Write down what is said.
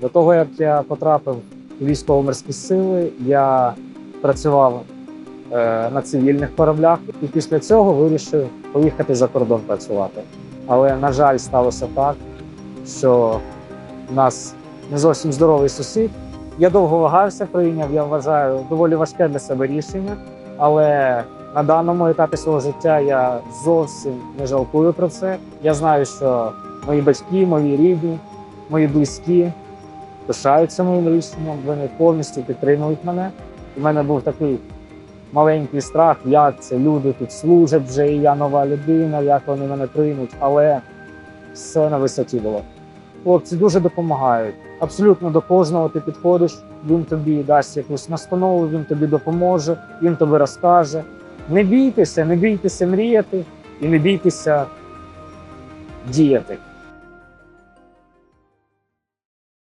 До того, як я потрапив у військово-морські сили, я працював е, на цивільних кораблях і після цього вирішив поїхати за кордон працювати. Але, на жаль, сталося так, що в нас не зовсім здоровий сусід. Я довго вагався, прийняв, я вважаю, доволі важке для себе рішення. Але на даному етапі свого життя я зовсім не жалкую про це. Я знаю, що мої батьки, мої рідні, мої близькі пишаються моїм рішенням, вони повністю підтримують мене. У мене був такий маленький страх, як це люди тут служать вже, і я нова людина, як вони мене приймуть. Але все на висоті було. Хлопці дуже допомагають. Абсолютно до кожного ти підходиш, він тобі дасть якусь настанову, він тобі допоможе, він тобі розкаже. Не бійтеся, не бійтеся мріяти і не бійтеся діяти.